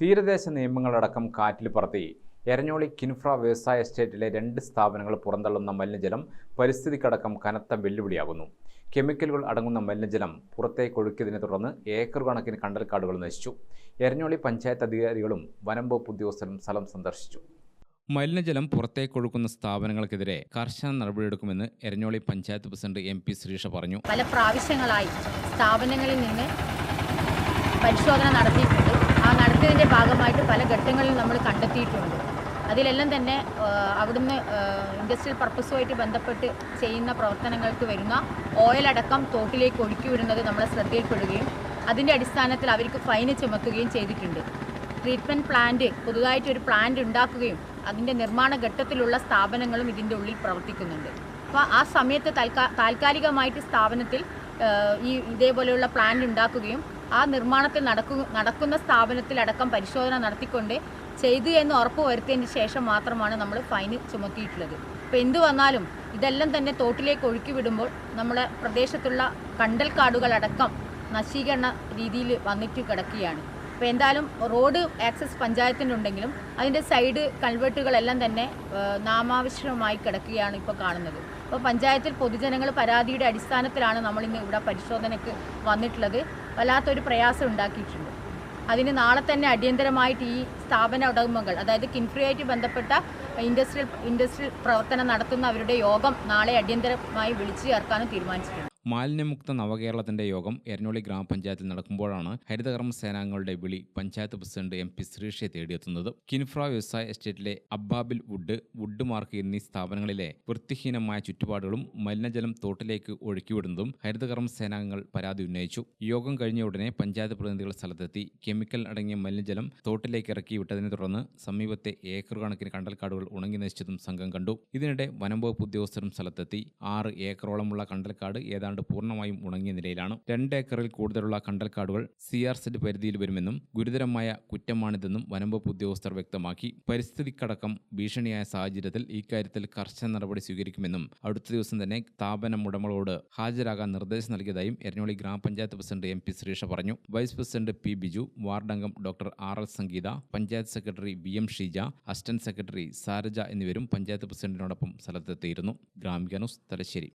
തീരദേശ നിയമങ്ങളടക്കം കാറ്റിൽ പറത്തി. എരഞ്ഞോളി കിൻഫ്ര വ്യവസായ എസ്റ്റേറ്റിലെ രണ്ട് സ്ഥാപനങ്ങൾ പുറന്തള്ളുന്ന മലിനജലം പരിസ്ഥിതിക്കടക്കം കനത്ത വെല്ലുവിളിയാകുന്നു. കെമിക്കലുകൾ അടങ്ങുന്ന മലിനജലം പുറത്തേക്ക് ഒഴുക്കിയതിനെ തുടർന്ന് ഏക്കർ കണക്കിന് കണ്ടൽക്കാടുകൾ നശിച്ചു. എരഞ്ഞോളി പഞ്ചായത്ത് അധികാരികളും വനം വകുപ്പ് ഉദ്യോഗസ്ഥരും സ്ഥലം സന്ദർശിച്ചു. മലിനജലം പുറത്തേക്കൊഴുക്കുന്ന സ്ഥാപനങ്ങൾക്കെതിരെ കർശന നടപടിയെടുക്കുമെന്ന് Eranholi panchayat president M P Sreesha പറഞ്ഞു. പല പ്രാവശ്യങ്ങളായി സ്ഥാപനങ്ങളിൽ നിന്ന് പരിശോധന നടത്തിയിട്ടുണ്ട്. നടത്തിയതിന്റെ ഭാഗമായിട്ട് പല ഘട്ടങ്ങളിൽ നമ്മൾ കണ്ടെത്തിയിട്ടുണ്ട്. അതിലെല്ലാം തന്നെ അവിടുന്ന് ഇൻഡസ്ട്രിയൽ പർപ്പസുമായിട്ട് ബന്ധപ്പെട്ട് ചെയ്യുന്ന പ്രവർത്തനങ്ങൾക്ക് വരുന്ന ഓയിലടക്കം തോട്ടിലേക്ക് ഒഴുക്കി വിടുന്നത് നമ്മളെ ശ്രദ്ധയിൽപ്പെടുകയും അതിന്റെ അടിസ്ഥാനത്തിൽ അവർക്ക് ഫൈന് ചുമത്തുകയും ചെയ്തിട്ടുണ്ട്. ട്രീറ്റ്മെന്റ് പ്ലാന്റ് പുതുതായിട്ട് ഒരു പ്ലാന്റ് ഉണ്ടാക്കുകയും അതിന്റെ നിർമ്മാണ ഘട്ടത്തിലുള്ള സ്ഥാപനങ്ങളും ഇതിന്റെ ഉള്ളിൽ പ്രവർത്തിക്കുന്നുണ്ട്. അപ്പോൾ ആ സമയത്ത് താൽക്കാ താൽക്കാലികമായിട്ട് സ്ഥാപനത്തിൽ ഈ ഇതേപോലെയുള്ള പ്ലാന്റ് ഉണ്ടാക്കുകയും ആ നിർമ്മാണത്തിൽ നടക്കു നടക്കുന്ന സ്ഥാപനത്തിലടക്കം പരിശോധന നടത്തിക്കൊണ്ട് ചെയ്തു എന്ന് ഉറപ്പ് വരുത്തിയതിന് ശേഷം മാത്രമാണ് നമ്മൾ ഫൈന് ചുമത്തിയിട്ടുള്ളത്. അപ്പോൾ എന്ത് വന്നാലും ഇതെല്ലാം തന്നെ തോട്ടിലേക്ക് ഒഴുക്കി വിടുമ്പോൾ നമ്മുടെ പ്രദേശത്തുള്ള കണ്ടൽ കാടുകളടക്കം നശീകരണ രീതിയിൽ വന്നിട്ട് കിടക്കുകയാണ്. അപ്പോൾ എന്തായാലും റോഡ് ആക്സസ് പഞ്ചായത്തിനുണ്ടെങ്കിലും അതിന്റെ സൈഡ് കൺവേർട്ടുകളെല്ലാം തന്നെ നാമാവശ്യമായി കിടക്കുകയാണ് ഇപ്പോൾ കാണുന്നത്. അപ്പോൾ പഞ്ചായത്തിൽ പൊതുജനങ്ങൾ പരാതിയുടെ അടിസ്ഥാനത്തിലാണ് നമ്മളിന്ന് ഇവിടെ പരിശോധനയ്ക്ക് വന്നിട്ടുള്ളത്. വല്ലാത്തൊരു പ്രയാസം ഉണ്ടാക്കിയിട്ടുണ്ട്. അതിന് നാളെ തന്നെ അടിയന്തരമായിട്ട് ഈ സ്ഥാപന ഉടമകൾ അതായത് കിൻഫ്രിയായിട്ട് ബന്ധപ്പെട്ട ഇൻഡസ്ട്രിയൽ ഇൻഡസ്ട്രിയൽ പ്രവർത്തനം നടത്തുന്ന അവരുടെ യോഗം നാളെ അടിയന്തരമായി വിളിച്ചു ചേർക്കാനും തീരുമാനിച്ചിട്ടുണ്ട്. മാലിന്യമുക്ത നവകേരളത്തിന്റെ യോഗം എരഞ്ഞോളി ഗ്രാമപഞ്ചായത്തിൽ നടക്കുമ്പോഴാണ് ഹരിതകർമ്മ സേനാംഗങ്ങളുടെ വിളി പഞ്ചായത്ത് പ്രസിഡന്റ് എം പി ശ്രീഷയെ തേടിയെത്തുന്നത്. കിൻഫ്ര വ്യവസായ എസ്റ്റേറ്റിലെ അബ്ബാബിൽ വുഡ് വുഡ് മാർക്ക് എന്നീ സ്ഥാപനങ്ങളിലെ വൃത്തിഹീനമായ ചുറ്റുപാടുകളും മലിനജലം തോട്ടിലേക്ക് ഒഴുക്കിവിടുന്നതും ഹരിതകർമ്മ സേനാംഗങ്ങൾ പരാതി ഉന്നയിച്ചു. യോഗം കഴിഞ്ഞ ഉടനെ പഞ്ചായത്ത് പ്രതിനിധികൾ സ്ഥലത്തെത്തി കെമിക്കൽ അടങ്ങിയ മലിനജലം തോട്ടിലേക്ക് ഇറക്കി വിട്ടതിനെ തുടർന്ന് സമീപത്തെ ഏക്കർ കണക്കിന് കണ്ടൽക്കാടുകൾ ഉണങ്ങി നശിച്ചതും സംഘം കണ്ടു. ഇതിനിടെ വനം വകുപ്പ് ഉദ്യോഗസ്ഥരും സ്ഥലത്തെത്തി. ആറ് ഏക്കറോളമുള്ള കണ്ടൽക്കാട് ഏതാണ്ട് പൂർണമായും ഉണങ്ങിയ നിലയിലാണ്. രണ്ട് ഏക്കറിൽ കൂടുതലുള്ള കണ്ടൽക്കാടുകൾ സി ആർ പരിധിയിൽ വരുമെന്നും ഗുരുതരമായ കുറ്റമാണിതെന്നും വനം വകുപ്പ് ഉദ്യോഗസ്ഥർ വ്യക്തമാക്കി. പരിസ്ഥിതിക്കടക്കം ഭീഷണിയായ സാഹചര്യത്തിൽ ഇക്കാര്യത്തിൽ കർശന നടപടി സ്വീകരിക്കുമെന്നും അടുത്ത ദിവസം തന്നെ സ്ഥാപനം ഉടമകളോട് ഹാജരാകാൻ നിർദ്ദേശം നൽകിയതായും എരഞ്ഞോളി ഗ്രാമപഞ്ചായത്ത് പ്രസിഡന്റ് എം പി ശ്രീഷ പറഞ്ഞു. Vice president P Biju ward അംഗം doctor R L Sangeetha panchayat secretary B M Sheeja assistant secretary Saraja എന്നിവരും പഞ്ചായത്ത് പ്രസിഡന്റിനോടൊപ്പം സ്ഥലത്തെത്തിയിരുന്നു. ഗ്രാമിക ന്യൂസ് തലശ്ശേരി.